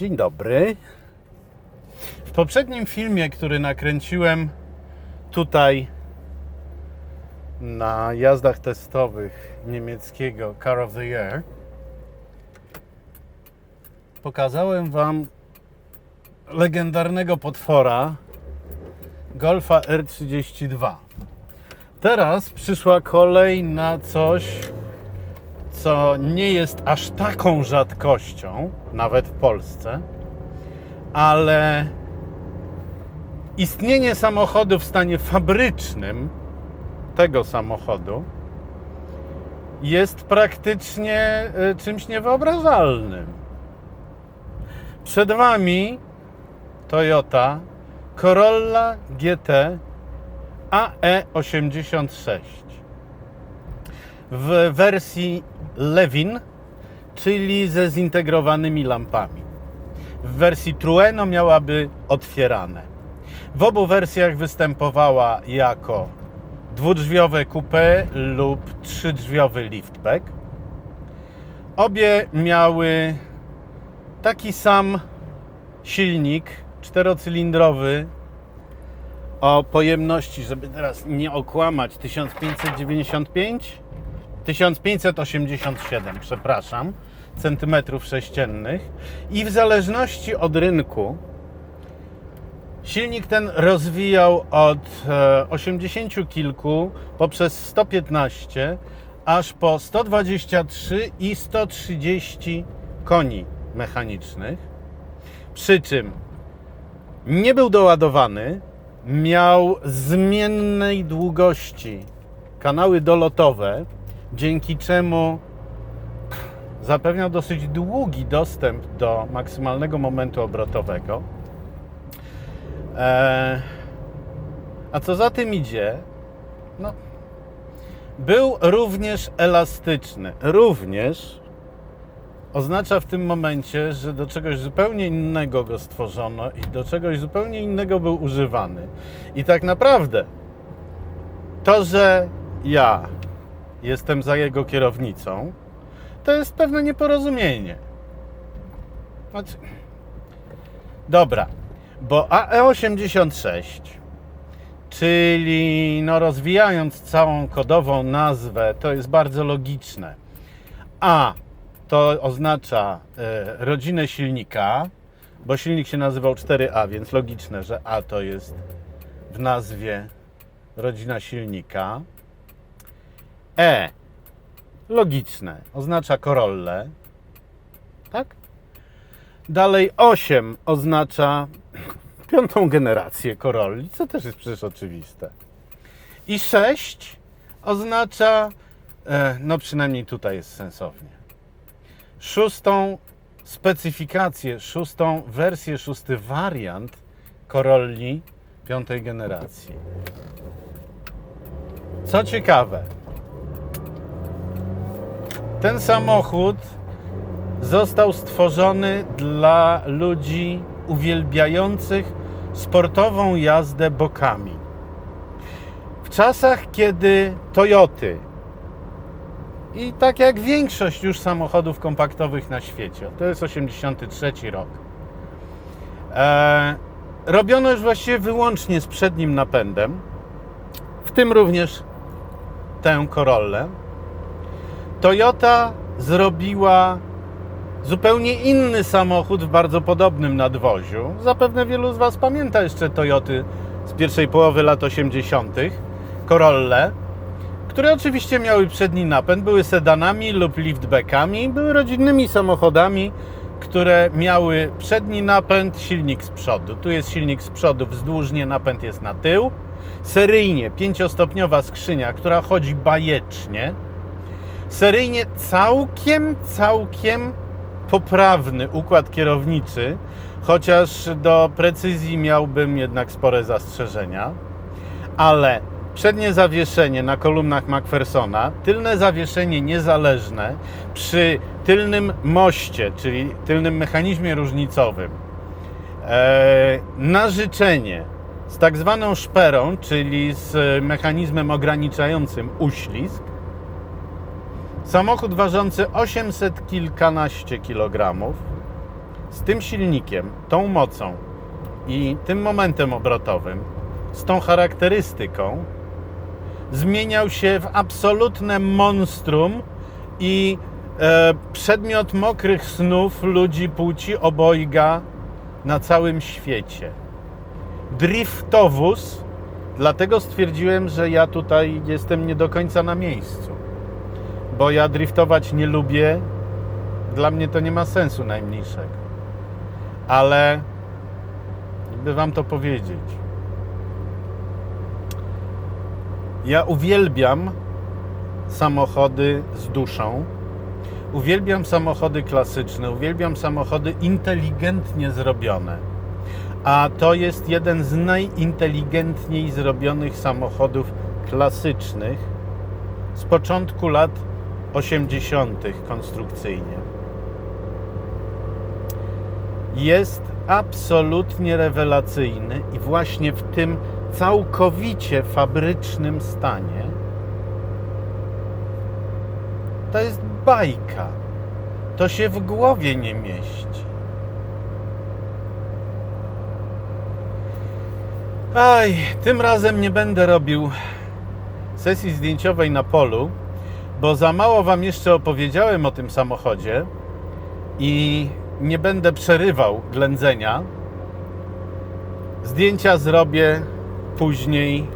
Dzień dobry. W poprzednim filmie, który nakręciłem tutaj na jazdach testowych niemieckiego Car of the Year, pokazałem Wam legendarnego potwora Golfa R32. Teraz przyszła kolej na coś, co nie jest aż taką rzadkością, nawet w Polsce, ale istnienie samochodu w stanie fabrycznym tego samochodu jest praktycznie e, czymś niewyobrażalnym. Przed Wami Toyota Corolla GT AE86 w wersji Levin, czyli ze zintegrowanymi lampami. W wersji Trueno miałaby otwierane. W obu wersjach występowała jako dwudrzwiowe coupé lub trzydrzwiowy liftback. Obie miały taki sam silnik czterocylindrowy o pojemności, żeby teraz nie okłamać, 1595 1587, przepraszam, centymetrów sześciennych i w zależności od rynku silnik ten rozwijał od e, 80 kilku poprzez 115 aż po 123 i 130 koni mechanicznych. Przy czym nie był doładowany, miał zmiennej długości kanały dolotowe, dzięki czemu zapewniał dosyć długi dostęp do maksymalnego momentu obrotowego. Eee, a co za tym idzie, no, był również elastyczny. Również oznacza w tym momencie, że do czegoś zupełnie innego go stworzono i do czegoś zupełnie innego był używany. I tak naprawdę to, że ja jestem za jego kierownicą, to jest pewne nieporozumienie. Znaczy... Dobra, bo AE86, czyli no rozwijając całą kodową nazwę, to jest bardzo logiczne. A to oznacza e, rodzinę silnika, bo silnik się nazywał 4A, więc logiczne, że A to jest w nazwie rodzina silnika. E logiczne oznacza Corollę, tak? Dalej 8 oznacza piątą generację Corolli, co też jest przecież oczywiste. I 6 oznacza, e, no przynajmniej tutaj jest sensownie, szóstą specyfikację, szóstą wersję, szósty wariant Corolli piątej generacji. Co ciekawe, ten samochód został stworzony dla ludzi uwielbiających sportową jazdę bokami. W czasach, kiedy Toyoty i tak jak większość już samochodów kompaktowych na świecie, to jest 83 rok, e, robiono już właściwie wyłącznie z przednim napędem, w tym również tę Corollę. Toyota zrobiła zupełnie inny samochód w bardzo podobnym nadwoziu. Zapewne wielu z Was pamięta jeszcze Toyoty z pierwszej połowy lat 80., Corolle, które oczywiście miały przedni napęd, były sedanami lub liftbackami, były rodzinnymi samochodami, które miały przedni napęd, silnik z przodu. Tu jest silnik z przodu, wzdłużnie napęd jest na tył. Seryjnie pięciostopniowa skrzynia, która chodzi bajecznie. Seryjnie całkiem, całkiem poprawny układ kierowniczy, chociaż do precyzji miałbym jednak spore zastrzeżenia. Ale przednie zawieszenie na kolumnach McPhersona, tylne zawieszenie niezależne przy tylnym moście, czyli tylnym mechanizmie różnicowym, e, na życzenie z tak zwaną szperą, czyli z mechanizmem ograniczającym uślizg, Samochód ważący 800 kilkanaście kilogramów, z tym silnikiem, tą mocą i tym momentem obrotowym, z tą charakterystyką, zmieniał się w absolutne monstrum i e, przedmiot mokrych snów ludzi płci obojga na całym świecie. Driftowóz, dlatego stwierdziłem, że ja tutaj jestem nie do końca na miejscu, bo ja driftować nie lubię. Dla mnie to nie ma sensu najmniejszego. Ale by wam to powiedzieć. Ja uwielbiam samochody z duszą. Uwielbiam samochody klasyczne, uwielbiam samochody inteligentnie zrobione. A to jest jeden z najinteligentniej zrobionych samochodów klasycznych z początku lat 80. konstrukcyjnie. Jest absolutnie rewelacyjny i właśnie w tym całkowicie fabrycznym stanie to jest bajka. To się w głowie nie mieści. Aj, tym razem nie będę robił sesji zdjęciowej na polu, bo za mało Wam jeszcze opowiedziałem o tym samochodzie i nie będę przerywał ględzenia. Zdjęcia zrobię później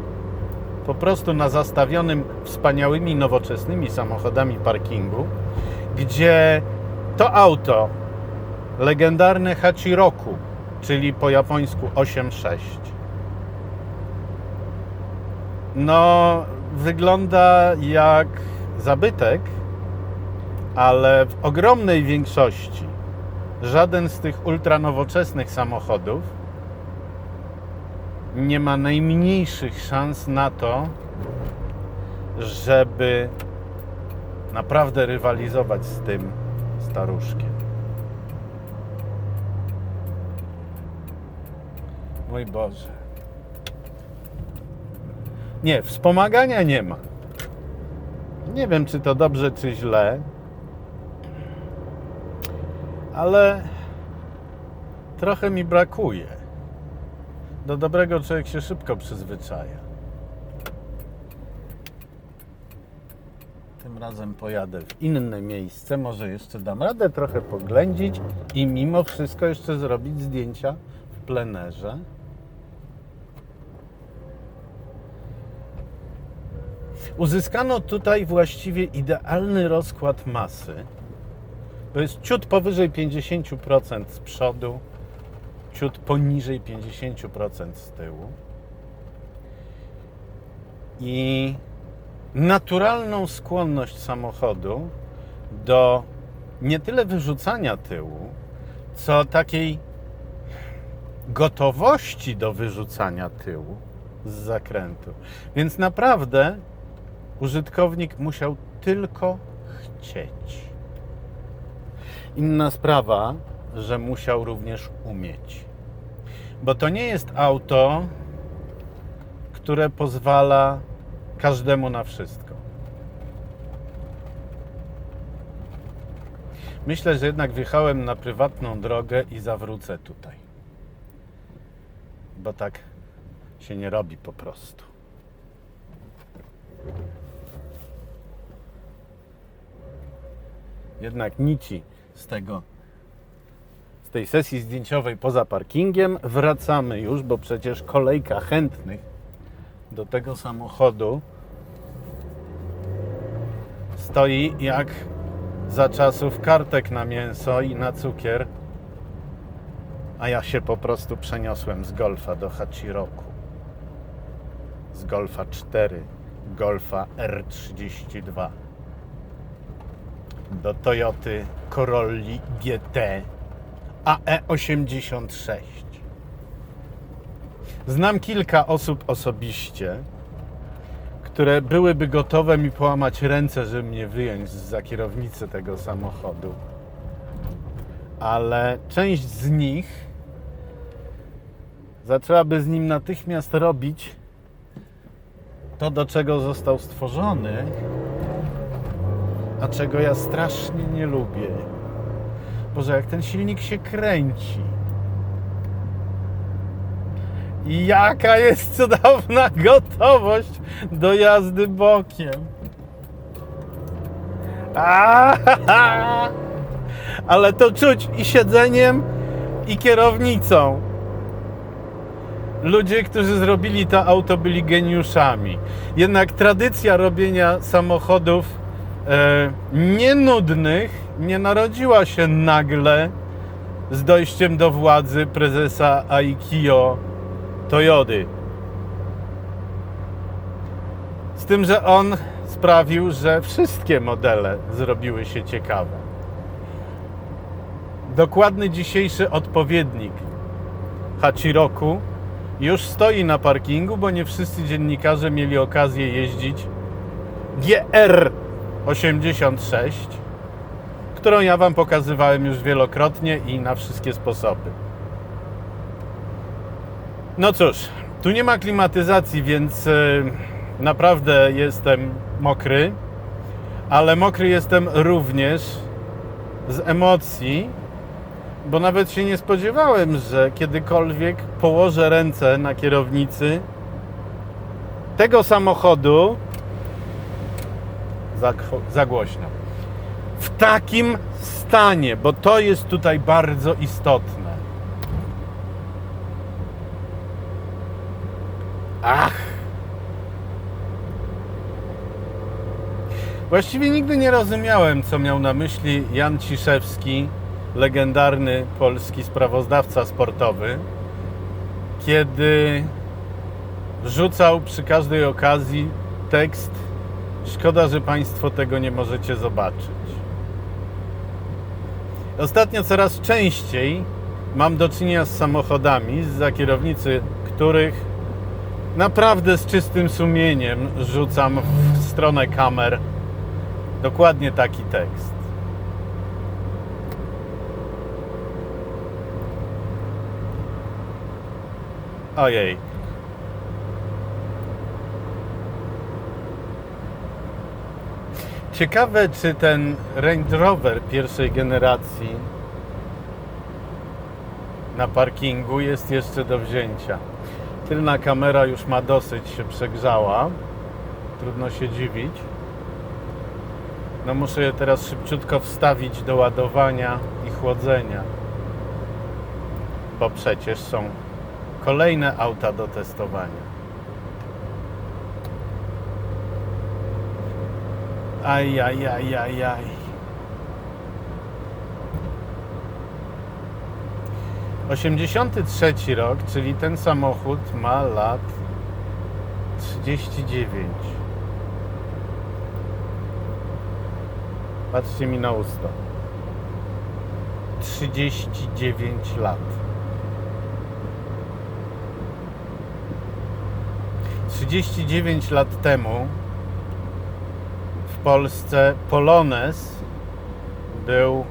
po prostu na zastawionym wspaniałymi, nowoczesnymi samochodami parkingu, gdzie to auto, legendarne Hachiroku, czyli po japońsku 8.6, no wygląda jak zabytek, ale w ogromnej większości żaden z tych ultranowoczesnych samochodów nie ma najmniejszych szans na to, żeby naprawdę rywalizować z tym staruszkiem. Mój Boże. Nie, wspomagania nie ma. Nie wiem, czy to dobrze, czy źle, ale trochę mi brakuje. Do dobrego człowiek się szybko przyzwyczaja. Tym razem pojadę w inne miejsce, może jeszcze dam radę trochę poględzić i mimo wszystko jeszcze zrobić zdjęcia w plenerze. Uzyskano tutaj właściwie idealny rozkład masy. To jest ciut powyżej 50% z przodu, ciut poniżej 50% z tyłu. I naturalną skłonność samochodu do nie tyle wyrzucania tyłu, co takiej gotowości do wyrzucania tyłu z zakrętu. Więc naprawdę użytkownik musiał tylko chcieć. Inna sprawa, że musiał również umieć. Bo to nie jest auto, które pozwala każdemu na wszystko. Myślę, że jednak wjechałem na prywatną drogę i zawrócę tutaj. Bo tak się nie robi po prostu. Jednak nici z tego z tej sesji zdjęciowej poza parkingiem wracamy już, bo przecież kolejka chętnych do tego samochodu stoi jak za czasów kartek na mięso i na cukier, a ja się po prostu przeniosłem z Golfa do Hachiroku. Z Golfa 4, Golfa R32 do Toyoty Corolli GT AE86. Znam kilka osób osobiście, które byłyby gotowe mi połamać ręce, żeby mnie wyjąć za kierownicę tego samochodu. Ale część z nich zaczęłaby z nim natychmiast robić to, do czego został stworzony, a czego ja strasznie nie lubię. Boże, jak ten silnik się kręci. I jaka jest cudowna gotowość do jazdy bokiem. Aaaa! Ale to czuć i siedzeniem, i kierownicą. Ludzie, którzy zrobili to auto, byli geniuszami. Jednak tradycja robienia samochodów nienudnych nie narodziła się nagle z dojściem do władzy prezesa Aikio Toyody. Z tym, że on sprawił, że wszystkie modele zrobiły się ciekawe. Dokładny dzisiejszy odpowiednik Hachiroku już stoi na parkingu, bo nie wszyscy dziennikarze mieli okazję jeździć GR86, którą ja Wam pokazywałem już wielokrotnie i na wszystkie sposoby. No cóż, tu nie ma klimatyzacji, więc e, naprawdę jestem mokry, ale mokry jestem również z emocji, bo nawet się nie spodziewałem, że kiedykolwiek położę ręce na kierownicy tego samochodu za, za głośno. W takim stanie, bo to jest tutaj bardzo istotne. Ach! Właściwie nigdy nie rozumiałem, co miał na myśli Jan Ciszewski, legendarny polski sprawozdawca sportowy, kiedy rzucał przy każdej okazji tekst Szkoda, że Państwo tego nie możecie zobaczyć. Ostatnio coraz częściej mam do czynienia z samochodami, za kierownicy których naprawdę z czystym sumieniem rzucam w stronę kamer dokładnie taki tekst. Ojej. Ciekawe, czy ten Range Rover pierwszej generacji na parkingu jest jeszcze do wzięcia. Tylna kamera już ma dosyć się przegrzała. Trudno się dziwić. No muszę je teraz szybciutko wstawić do ładowania i chłodzenia. Bo przecież są kolejne auta do testowania. Aj, aj, aj, aj, aj. Osiemdziesiąty trzeci rok, czyli ten samochód ma lat 39. Patrzcie mi na usta. 39 lat. 39 lat temu Polsce Polones był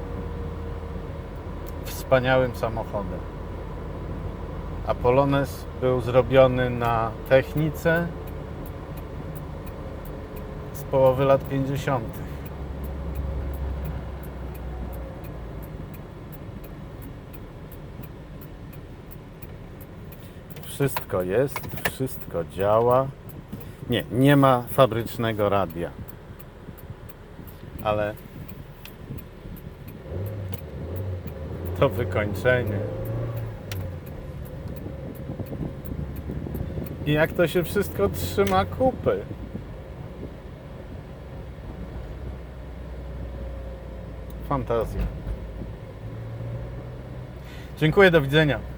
wspaniałym samochodem. A Polones był zrobiony na technice z połowy lat 50. Wszystko jest, wszystko działa. Nie, nie ma fabrycznego radia. Ale to wykończenie. I jak to się wszystko trzyma kupy. Fantazja. Dziękuję, do widzenia.